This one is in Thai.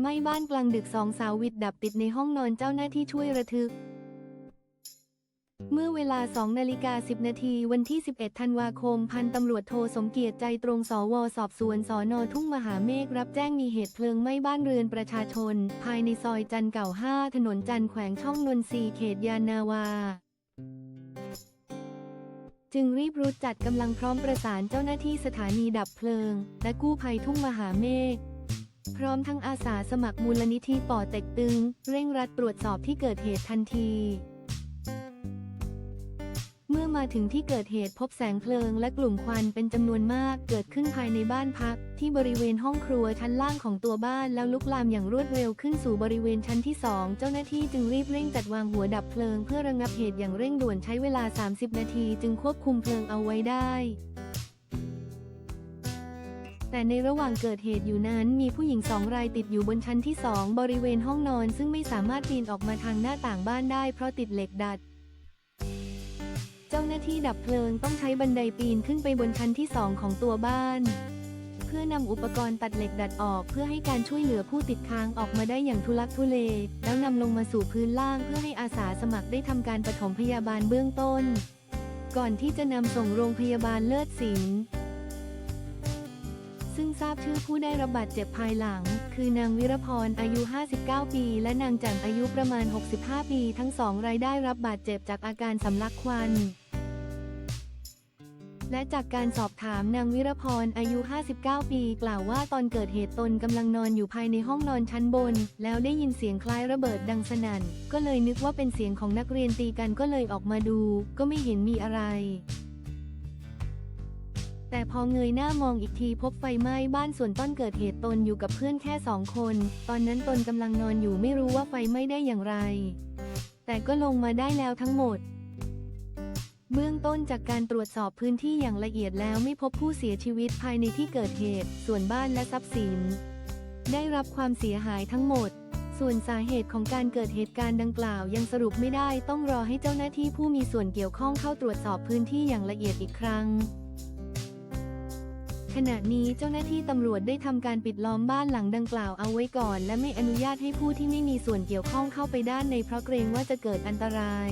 ไหม้บ้านกลางดึกสองสาววิดดับติดในห้องนอนเจ้าหน้าที่ช่วยระทึก เมื่อเวลา2นาฬิกา10 นาทีวันที่ 11 ธันวาคม พันตำรวจโทสมเกียรติใจตรงสวสอบสวนสอนอทุ่งมหาเมฆรับแจ้งมีเหตุเพลิงไหม้บ้านเรือนประชาชน ภายในซอยจันเก่า 5 ถนนจันแขวงช่องนนทรีเขตยานนาวาจึงรีบรุดจัดกำลังพร้อมประสานเจ้าหน้าที่สถานีดับเพลิง และกู้ภัยทุ่งมหาเมฆ พร้อมทั้งอาสาสมัครมูลนิธิป่อเต็กตึง เร่งรัดตรวจสอบที่เกิดเหตุทันที เมื่อมาถึงที่เกิดเหตุพบแสงเพลิงและกลุ่มควันเป็นจำนวนมากเกิดขึ้นภายในบ้านพัก ที่บริเวณห้องครัวชั้นล่างของตัวบ้านแล้วลุกลามอย่างรวดเร็วขึ้นสู่บริเวณชั้นที่ 2 เจ้าหน้าที่จึงรีบเร่งจัดวางหัวดับเพลิง เพื่อระงับเหตุอย่างเร่งด่วนใช้เวลา 30 นาที จึงควบคุมเพลิงเอาไว้ได้ แต่ในระหว่างเกิดเหตุอยู่นั้นมีผู้หญิงสองรายติดอยู่บนชั้นที่สองบริเวณห้องนอนซึ่งไม่สามารถปีนออกมาทางหน้าต่างบ้านได้เพราะติดเหล็กดัด เจ้าหน้าที่ดับเพลิงต้องใช้บันไดปีนขึ้นไปบนชั้นที่สองของตัวบ้าน เพื่อนำอุปกรณ์ตัดเหล็กดัดออก เพื่อให้การช่วยเหลือผู้ติดค้างออกมาได้อย่างทุลักทุเล แล้วนำลงมาสู่พื้นล่างเพื่อให้อาสาสมัครได้ทำการปฐมพยาบาลเบื้องต้น ก่อนที่จะนำส่งโรงพยาบาลเลิศสิน ซึ่งทราบชื่อผู้ได้รับบาดเจ็บภายหลัง คือนางวิรพรอายุ 59 ปี และนางแจ่มอายุประมาณ 65 ปี ทั้งสองรายได้รับบาดเจ็บจากอาการสำลักควันและจากการสอบถามนางวิรพรอายุ 59 ปี กล่าวว่าตอนเกิดเหตุตนกำลังนอนอยู่ภายในห้องนอนชั้นบน แล้วได้ยินเสียงคล้ายระเบิดดังสนั่น ก็เลยนึกว่าเป็นเสียงของนักเรียนตีกันก็เลยออกมาดู ก็ไม่เห็นมีอะไร แต่พอเงยหน้ามองอีกทีพบไฟไหม้บ้านส่วนต้นเกิดเหตุตนอยู่กับเพื่อนแค่สองคน ตอนนั้นตนกำลังนอนอยู่ไม่รู้ว่าไฟไหม้ได้อย่างไร แต่ก็ลงมาได้แล้วทั้งหมด เบื้องต้นจากการตรวจสอบพื้นที่อย่างละเอียดแล้วไม่พบผู้เสียชีวิตภายในที่เกิดเหตุ ส่วนบ้านและทรัพย์สิน ได้รับความเสียหายทั้งหมด ส่วนสาเหตุของการเกิดเหตุการณ์ดังกล่าวยังสรุปไม่ได้ต้องรอให้เจ้าหน้าที่ผู้มีส่วนเกี่ยวข้องเข้าตรวจสอบพื้นที่อย่างละเอียดอีกครั้ง ขณะนี้เจ้าหน้าที่ตำรวจได้ทำการปิดล้อมบ้านหลังดังกล่าวเอาไว้ก่อน และไม่อนุญาตให้ผู้ที่ไม่มีส่วนเกี่ยวข้องเข้าไปด้านในเพราะเกรงว่าจะเกิดอันตราย